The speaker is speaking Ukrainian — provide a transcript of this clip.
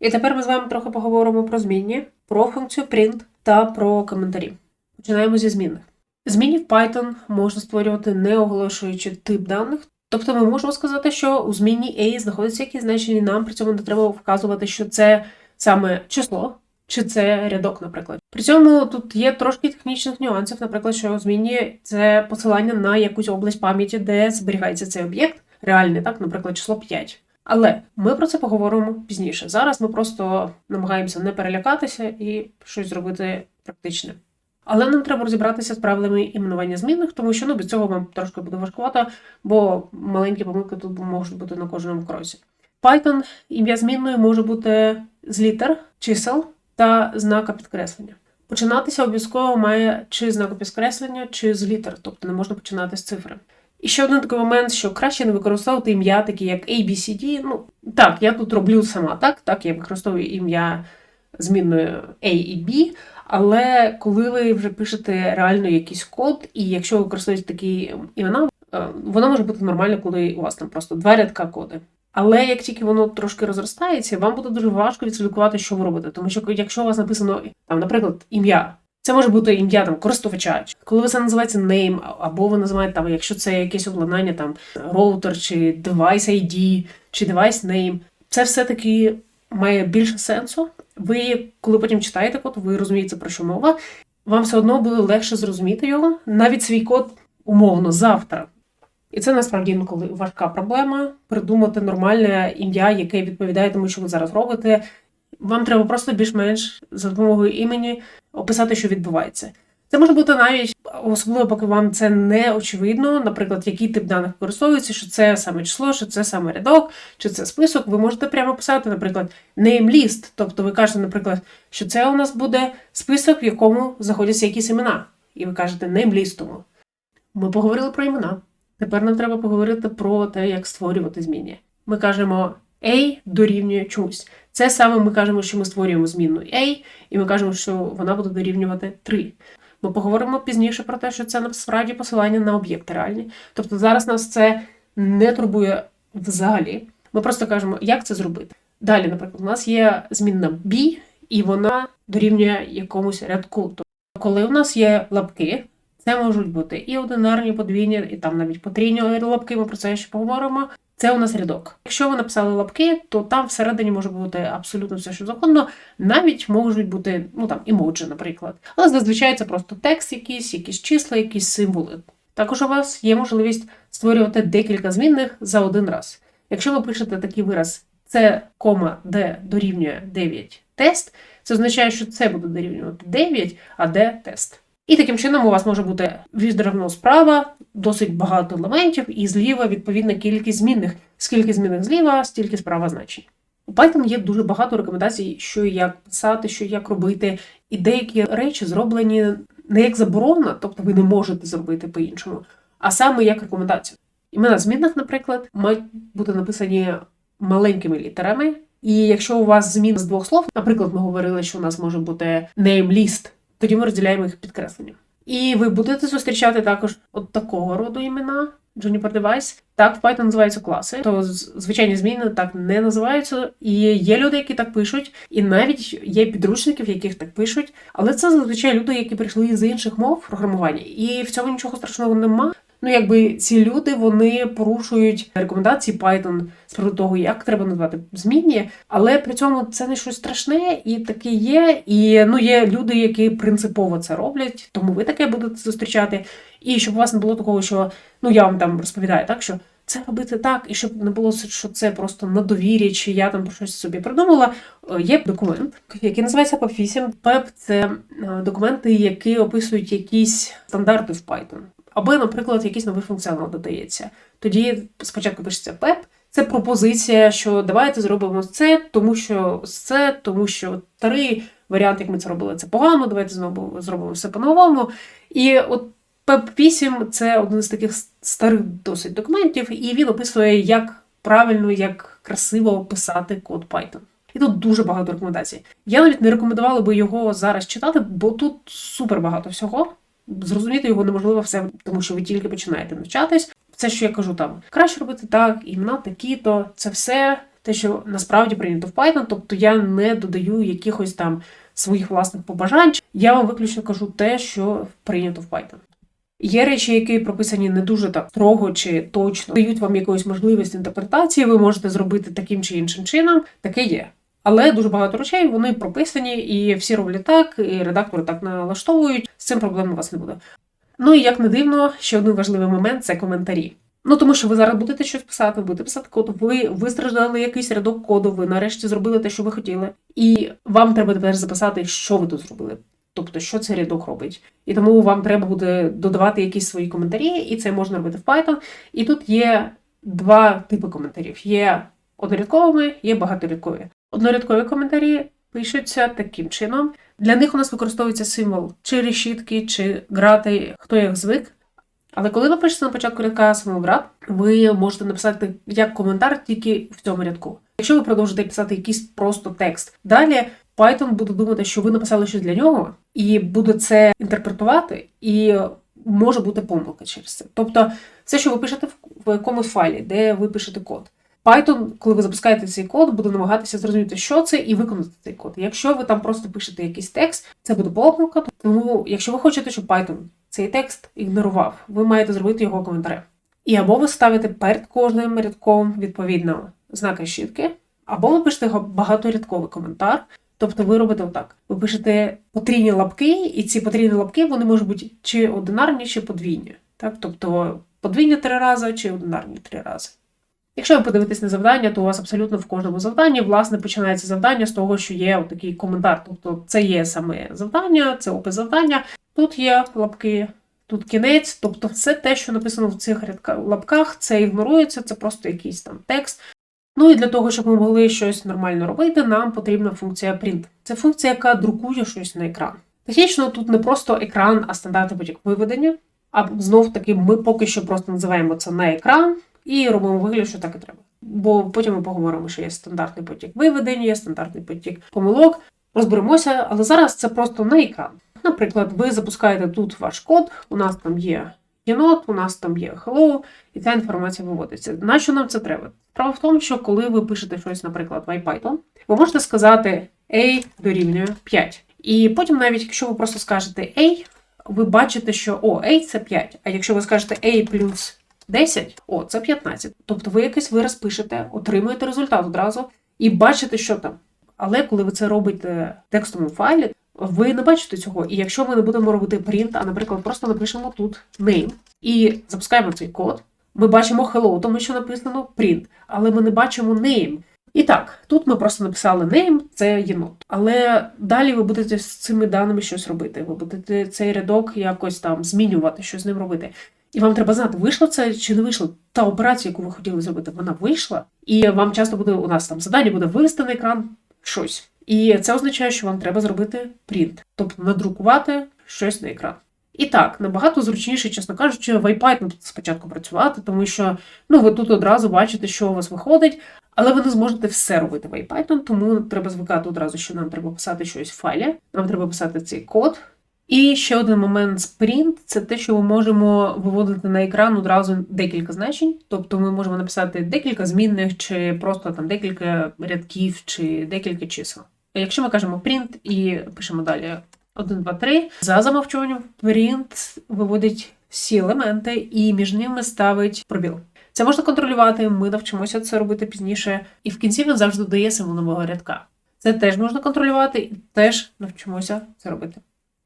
І тепер ми з вами трохи поговоримо про змінні, про функцію print та про коментарі. Починаємо зі змінних. Змінні в Python можна створювати не оголошуючи тип даних. Тобто ми можемо сказати, що у змінні A знаходиться якісь значення, нам при цьому не треба вказувати, що це саме число, чи це рядок, наприклад. При цьому тут є трошки технічних нюансів, наприклад, що у змінні це посилання на якусь область пам'яті, де зберігається цей об'єкт, реальний, так, наприклад, число 5. Але ми про це поговоримо пізніше. Зараз ми просто намагаємося не перелякатися і щось зробити практичне. Але нам треба розібратися з правилами іменування змінних, тому що ну, без цього вам трошки буде важкувато, бо маленькі помилки тут можуть бути на кожному кроці. Python ім'я змінної може бути з літер, чисел та знака підкреслення. Починатися обов'язково має чи знаку підкреслення, чи з літер, тобто не можна починати з цифри. І ще один такий момент, що краще не використовувати ім'я, такі як ABCD. Ну, так, я тут роблю сама так, так, я використовую ім'я змінною A і B, але коли ви вже пишете реально якийсь код, і якщо ви використовуєте такі імена, е, воно може бути нормально, коли у вас там просто два рядка коди. Але як тільки воно трошки розростається, вам буде дуже важко відслідкувати, що ви робите. Тому що якщо у вас написано там, наприклад, ім'я, це може бути ім'я там користувача. Коли ви це називається name, або ви називаєте там, якщо це якесь обладнання, там роутер чи device ID, чи device name, це все-таки має більше сенсу. Ви, коли потім читаєте код, ви розумієте, про що мова. Вам все одно буде легше зрозуміти його, навіть свій код умовно завтра. І це насправді інколи важка проблема придумати нормальне ім'я, яке відповідає тому, що ви зараз робите. Вам треба просто більш-менш за допомогою імені описати, що відбувається. Це може бути навіть особливо, поки вам це не очевидно, наприклад, який тип даних використовується, що це саме число, що це саме рядок, чи це список. Ви можете прямо писати, наприклад, name list. Тобто ви кажете, наприклад, що це у нас буде список, в якому знаходяться якісь імена. І ви кажете name list тому. Ми поговорили про імена. Тепер нам треба поговорити про те, як створювати змінні. Ми кажемо A дорівнює чомусь. Це саме ми кажемо, що ми створюємо змінну A, і ми кажемо, що вона буде дорівнювати 3. Ми поговоримо пізніше про те, що це насправді посилання на об'єкти реальні. Тобто зараз нас це не турбує взагалі. Ми просто кажемо, як це зробити. Далі, наприклад, у нас є змінна B, і вона дорівнює якомусь рядку. Тобто, коли у нас є лапки, це можуть бути і одинарні, подвійні, і там навіть потрійні лапки, ми про це ще поговоримо. Це у нас рядок. Якщо ви написали лапки, то там всередині може бути абсолютно все, що законно. Навіть можуть бути ну там емоджі, наприклад. Але зазвичай це просто текст, якийсь, якісь числа, якісь символи. Також у вас є можливість створювати декілька змінних за один раз. Якщо ви пишете такий вираз С, Д дорівнює 9 тест, це означає, що це буде дорівнювати 9, а Д тест. І таким чином у вас може бути відривно справа, досить багато елементів, і зліва відповідна кількість змінних. Скільки змінних зліва, стільки справа значень. У Python є дуже багато рекомендацій, що і як писати, що і як робити. І деякі речі зроблені не як заборона, тобто ви не можете зробити по-іншому, а саме як рекомендацію. Імена змінних, наприклад, мають бути написані маленькими літерами. І якщо у вас змін з двох слов, наприклад, ми говорили, що у нас може бути name list, тоді ми розділяємо їх підкреслення. І ви будете зустрічати також от такого роду імена. Juniper Device. Так, в Python називаються класи, то звичайні зміни так не називаються. І є люди, які так пишуть, і навіть є підручники, в яких так пишуть. Але це зазвичай люди, які прийшли з інших мов програмування, і в цьому нічого страшного нема. Ну, якби ці люди вони порушують рекомендації Python з приводу того, як треба назвати змінні, але при цьому це не щось страшне і таке є. І ну є люди, які принципово це роблять, тому ви таке будете зустрічати. І щоб у вас не було такого, що ну я вам там розповідаю, так що це робити так, і щоб не було що це просто на довір'я, чи я там щось собі придумала. Є документ, який називається PEP8. PEP – це документи, які описують якісь стандарти в Python. Аби, наприклад, якийсь новий функціонал додається. Тоді спочатку пишеться PEP, це пропозиція, що давайте зробимо це, тому що це, тому що три варіанти, як ми це робили, це погано. Давайте знову зробимо все по-новому. І от PEP 8 це один з таких старих досить документів, і він описує, як правильно, як красиво писати код Python. І тут дуже багато рекомендацій. Я навіть не рекомендувала би його зараз читати, бо тут супер багато всього. Зрозуміти його неможливо все, тому що ви тільки починаєте навчатись. Це, що я кажу там, краще робити так, імена такі-то, це все те, що насправді прийнято в Python, тобто я не додаю якихось там своїх власних побажань. Я вам виключно кажу те, що прийнято в Python. Є речі, які прописані не дуже так строго чи точно, дають вам якоїсь можливість інтерпретації, ви можете зробити таким чи іншим чином, таке є. Але дуже багато речей вони прописані, і всі роблять так, і редактори так налаштовують. З цим проблем у вас не буде. Ну і як не дивно, ще один важливий момент це коментарі. Ну тому що ви зараз будете щось писати, будете писати код, ви вистраждали якийсь рядок коду, ви нарешті зробили те, що ви хотіли, і вам треба тепер записати, що ви тут зробили. Тобто, що цей рядок робить. І тому вам треба буде додавати якісь свої коментарі, і це можна робити в Python. І тут є два типи коментарів: є однорядковими, є багаторядкові. Однорядкові коментарі пишуться таким чином. Для них у нас використовується символ чи решітки, чи грати, хто як звик. Але коли ви пишете на початку рядка символ град, ви можете написати як коментар тільки в цьому рядку. Якщо ви продовжите писати якийсь просто текст, далі Python буде думати, що ви написали щось для нього, і буде це інтерпретувати, і може бути помилка через це. Тобто, все, що ви пишете в якомусь файлі, де ви пишете код. Python, коли ви запускаєте цей код, буде намагатися зрозуміти, що це, і виконати цей код. Якщо ви там просто пишете якийсь текст, це буде помилка. Тому, якщо ви хочете, щоб Python цей текст ігнорував, ви маєте зробити його коментарем. І або ви ставите перед кожним рядком відповідно знак решітки, або ви пишете багаторядковий коментар. Тобто ви робите отак: ви пишете потрійні лапки, і ці потрійні лапки вони можуть бути чи одинарні, чи подвійні. Так? Тобто подвійні три рази, чи одинарні три рази. Якщо ви подивитесь на завдання, то у вас абсолютно в кожному завданні власне починається завдання з того, що є такий коментар. Тобто це є саме завдання, це опис завдання. Тут є лапки, тут кінець, тобто все те, що написано в цих лапках, це ігнорується, це просто якийсь там текст. Ну і для того, щоб ми могли щось нормально робити, нам потрібна функція print. Це функція, яка друкує щось на екран. Технічно тут не просто екран, а стандартний потік виведення. А знов таки ми поки що просто називаємо це на екран і робимо вигляд, що так і треба. Бо потім ми поговоримо, що є стандартний потік виведення, є стандартний потік помилок. Розберемося, але зараз це просто на екран. Наприклад, ви запускаєте тут ваш код, у нас там є єнот, у нас там є hello, і ця інформація виводиться. На що нам це треба? Справа в тому, що коли ви пишете щось, наприклад, в IPython, ви можете сказати A дорівнює 5. І потім, навіть якщо ви просто скажете A, ви бачите, що о, A це 5. А якщо ви скажете A плюс 10, о, це 15. Тобто ви якийсь вираз пишете, отримуєте результат одразу і бачите, що там. Але коли ви це робите в текстовому файлі, ви не бачите цього. І якщо ми не будемо робити print, а, наприклад, просто напишемо тут name і запускаємо цей код, ми бачимо hello, тому що написано print, але ми не бачимо name. І так, тут ми просто написали name, це єнот. Але далі ви будете з цими даними щось робити. Ви будете цей рядок якось там змінювати, що з ним робити. І вам треба знати, вийшло це чи не вийшло. Та операція, яку ви хотіли зробити, вона вийшла. І вам часто буде у нас там завдання буде вивести на екран щось. І це означає, що вам треба зробити принт, тобто надрукувати щось на екран. І так, набагато зручніше, чесно кажучи, в iPad спочатку працювати, тому що ну, ви тут одразу бачите, що у вас виходить, але ви не зможете все робити в iPython, тому треба звикати одразу, що нам треба писати щось в файлі, нам треба писати цей код. І ще один момент спринт це те, що ми можемо виводити на екран одразу декілька значень. Тобто ми можемо написати декілька змінних, чи просто там декілька рядків, чи декілька чисел. Якщо ми кажемо print і пишемо далі 1, 2, 3, за замовчуванням print виводить всі елементи і між ними ставить пробіл. Це можна контролювати, ми навчимося це робити пізніше, і в кінці він завжди додає символ нового рядка. Це теж можна контролювати і теж навчимося це робити.